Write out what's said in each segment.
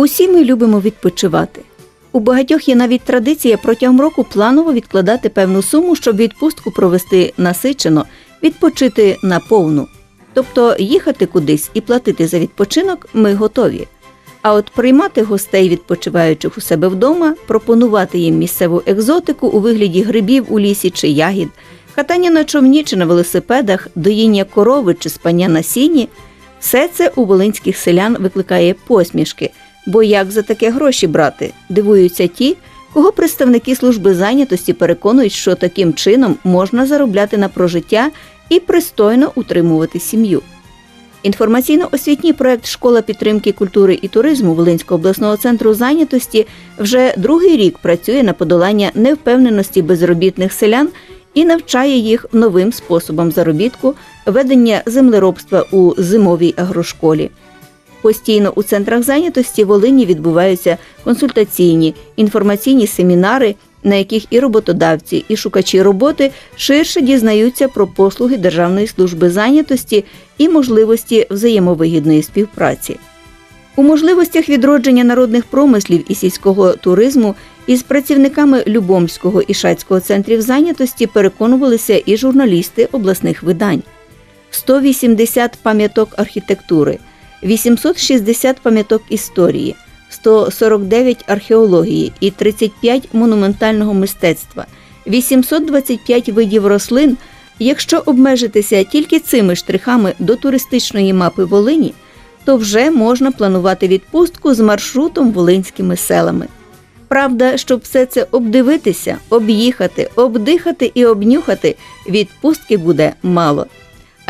Усі ми любимо відпочивати. У багатьох є навіть традиція протягом року планово відкладати певну суму, щоб відпустку провести насичено, відпочити наповну. Тобто їхати кудись і платити за відпочинок ми готові. А от приймати гостей, відпочиваючих у себе вдома, пропонувати їм місцеву екзотику у вигляді грибів у лісі чи ягід, катання на човні чи на велосипедах, доїння корови чи спання на сіні все це у волинських селян викликає посмішки, бо як за таке гроші брати, дивуються ті, кого представники служби зайнятості переконують, що таким чином можна заробляти на прожиття і пристойно утримувати сім'ю. Інформаційно-освітній проект Школа підтримки культури і туризму Волинського обласного центру зайнятості вже другий рік працює на подолання невпевненості безробітних селян і навчає їх новим способам заробітку, ведення землеробства у зимовій агрошколі. Постійно у центрах зайнятості Волині відбуваються консультаційні інформаційні семінари, на яких і роботодавці, і шукачі роботи ширше дізнаються про послуги Державної служби зайнятості і можливості взаємовигідної співпраці. У можливостях відродження народних промислів і сільського туризму із працівниками Любомського і Шацького центрів зайнятості переконувалися і журналісти обласних видань. 180 пам'яток архітектури, 860 пам'яток історії, 149 археології і 35 монументального мистецтва, 825 видів рослин. Якщо обмежитися тільки цими штрихами до туристичної мапи Волині, то вже можна планувати відпустку з маршрутом волинськими селами. Правда, щоб все це обдивитися, об'їхати, обдихати і обнюхати, відпустки буде мало.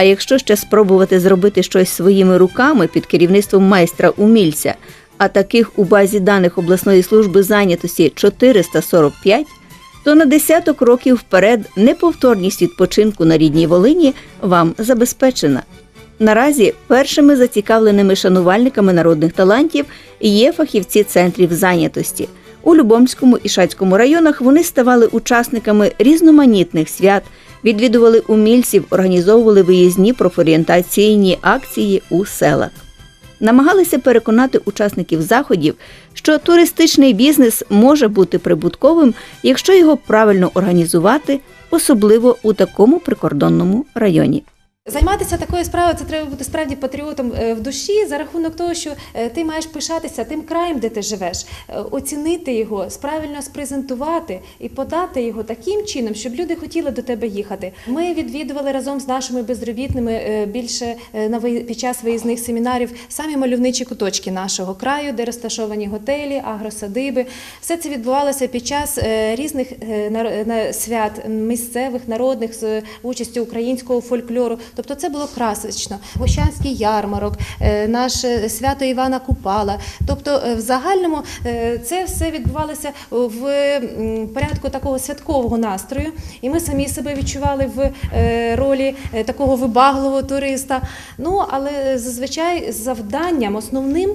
А якщо ще спробувати зробити щось своїми руками під керівництвом майстра умільця, а таких у базі даних обласної служби зайнятості 445, то на десяток років вперед неповторність відпочинку на рідній Волині вам забезпечена. Наразі першими зацікавленими шанувальниками народних талантів є фахівці центрів зайнятості. У Любомському і Шацькому районах вони ставали учасниками різноманітних свят, відвідували умільців, організовували виїзні профорієнтаційні акції у селах. Намагалися переконати учасників заходів, що туристичний бізнес може бути прибутковим, якщо його правильно організувати, особливо у такому прикордонному районі. Займатися такою справою це треба бути справді патріотом е, в душі за рахунок того, що е, ти маєш пишатися тим краєм, де ти живеш, е, оцінити його, правильно спрезентувати і подати його таким чином, щоб люди хотіли до тебе їхати. Ми відвідували разом з нашими безробітними більше під час виїзних семінарів самі мальовничі куточки нашого краю, де розташовані готелі, агросадиби. Все це відбувалося під час різних свят місцевих, народних з участю українського фольклору. Тобто це було красочно. Гощанський ярмарок, е, наше свято Івана Купала. Тобто, е, в загальному е, це все відбувалося в порядку такого святкового настрою, і ми самі себе відчували в ролі такого вибагливого туриста. Ну але зазвичай завданням основним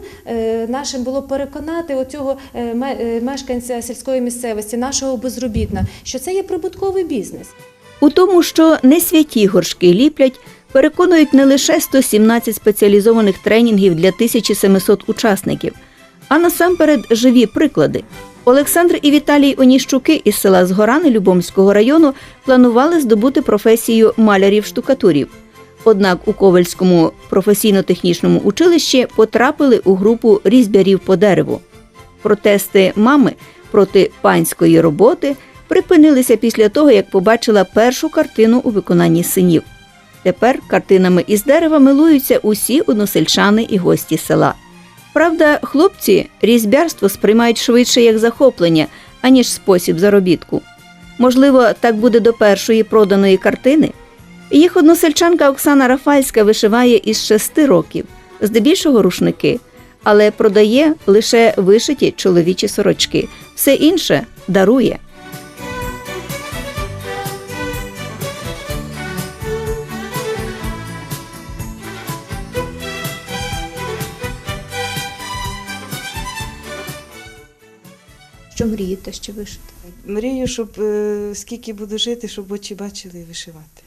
нашим було переконати оцього ме- мешканця сільської місцевості, нашого безробітна, що це є прибутковий бізнес. У тому, що не святі горшки ліплять, переконують не лише 117 спеціалізованих тренінгів для 1700 учасників, а насамперед живі приклади. Олександр і Віталій Оніщуки із села Згорани Любомського району планували здобути професію малярів-штукатурів. Однак у Ковальському професійно-технічному училищі потрапили у групу різьбярів по дереву. Протести мами проти панської роботи припинилися після того, як побачила першу картину у виконанні синів. Тепер картинами із дерева милуються усі односельчани і гості села. Правда, хлопці різьбярство сприймають швидше як захоплення, аніж спосіб заробітку. Можливо, так буде до першої проданої картини. Їх односельчанка Оксана Рафальська вишиває із шести років, здебільшого рушники, але продає лише вишиті чоловічі сорочки, все інше дарує. Що мрієте ще вишити? Мрію, щоб е, скільки буду жити, щоб очі бачили і вишивати.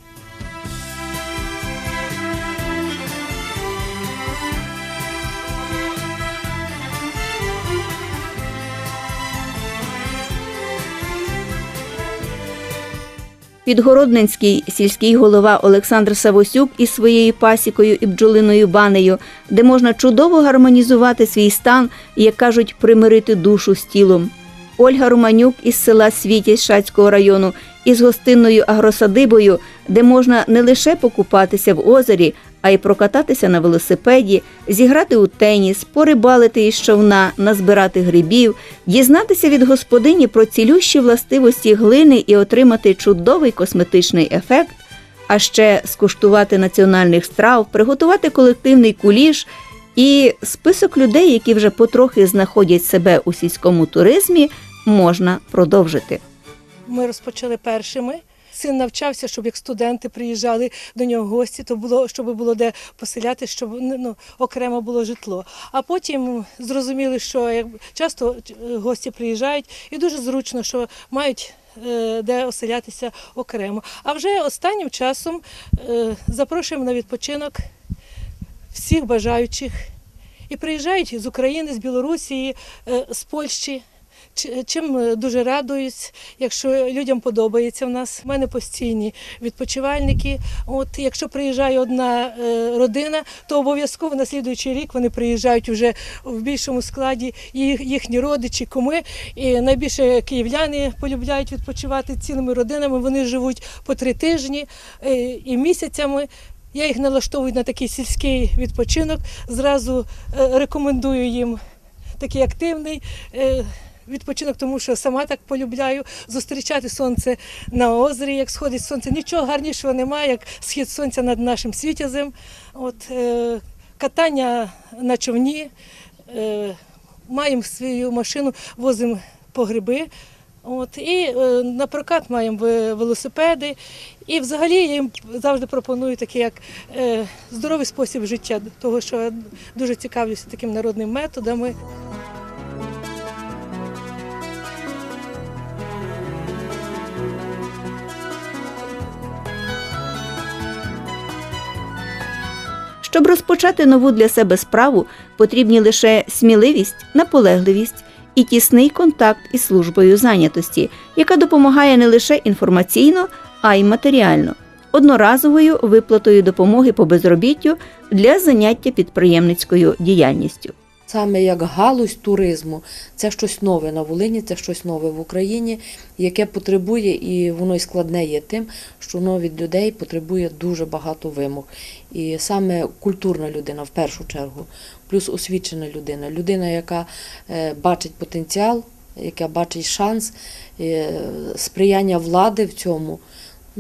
Підгородненський сільський голова Олександр Савосюк із своєю пасікою і бджолиною банею, де можна чудово гармонізувати свій стан і, як кажуть, примирити душу з тілом. Ольга Романюк із села Світязь Шацького району із гостинною агросадибою, де можна не лише покупатися в озері, а й прокататися на велосипеді, зіграти у теніс, порибалити із човна, назбирати грибів, дізнатися від господині про цілющі властивості глини і отримати чудовий косметичний ефект, а ще скуштувати національних страв, приготувати колективний куліш і список людей, які вже потрохи знаходять себе у сільському туризмі, можна продовжити. Ми розпочали першими. Син навчався, щоб як студенти приїжджали до нього гості, то було, щоб було де поселяти, щоб ну, окремо було житло. А потім зрозуміли, що як часто е, гості приїжджають, і дуже зручно, що мають е, де оселятися окремо. А вже останнім часом е, запрошуємо на відпочинок всіх бажаючих. І приїжджають з України, з Білорусі, з Польщі. Чи- Чим е, дуже радуюсь, якщо людям подобається в нас. У мене постійні відпочивальники. От якщо приїжджає одна е, родина, то обов'язково на слідуючий рік вони приїжджають вже в більшому складі їх, їхні родичі, куми. І найбільше київляни полюбляють відпочивати цілими родинами. Вони живуть по три тижні е, і місяцями. Я їх налаштовую на такий сільський відпочинок. Зразу рекомендую їм такий активний. Відпочинок, тому що сама так полюбляю зустрічати сонце на озері, як сходить сонце. Нічого гарнішого немає, як схід сонця над нашим світязем. От, е, катання на човні, е, маємо свою машину, возимо по гриби. От, і е, на прокат маємо велосипеди. І взагалі я їм завжди пропоную такий як е, здоровий спосіб життя, того що я дуже цікавлюся такими народними методами. Щоб розпочати нову для себе справу, потрібні лише сміливість, наполегливість і тісний контакт із службою зайнятості, яка допомагає не лише інформаційно, а й матеріально, одноразовою виплатою допомоги по безробіттю для заняття підприємницькою діяльністю. Саме як галузь туризму, це щось нове на Волині, це щось нове в Україні, яке потребує, і воно й складне є тим, що воно від людей потребує дуже багато вимог. І саме культурна людина в першу чергу, плюс освічена людина, людина, яка е, бачить потенціал, яка бачить шанс, е, сприяння влади в цьому.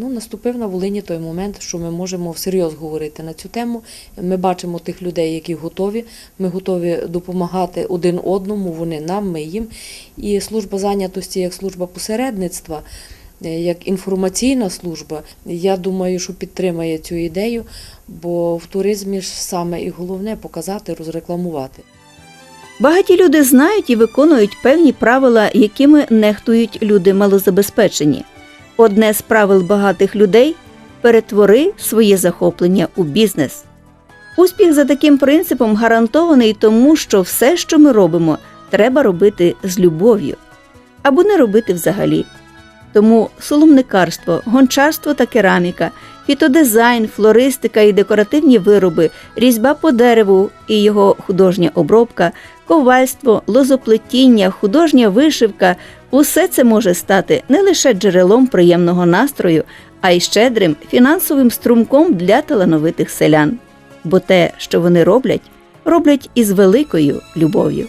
Ну, наступив на Волині той момент, що ми можемо всерйоз говорити на цю тему. Ми бачимо тих людей, які готові. Ми готові допомагати один одному, вони нам, ми їм. І служба зайнятості як служба посередництва, е, як інформаційна служба, я думаю, що підтримає цю ідею, бо в туризмі ж саме і головне показати, розрекламувати. Багаті люди знають і виконують певні правила, якими нехтують люди малозабезпечені. Одне з правил багатих людей перетвори своє захоплення у бізнес. Успіх за таким принципом гарантований тому, що все, що ми робимо, треба робити з любов'ю або не робити взагалі. Тому соломникарство, гончарство та кераміка, фітодизайн, флористика і декоративні вироби, різьба по дереву і його художня обробка, ковальство, лозоплетіння, художня вишивка усе це може стати не лише джерелом приємного настрою, а й щедрим фінансовим струмком для талановитих селян. Бо те, що вони роблять, роблять із великою любов'ю.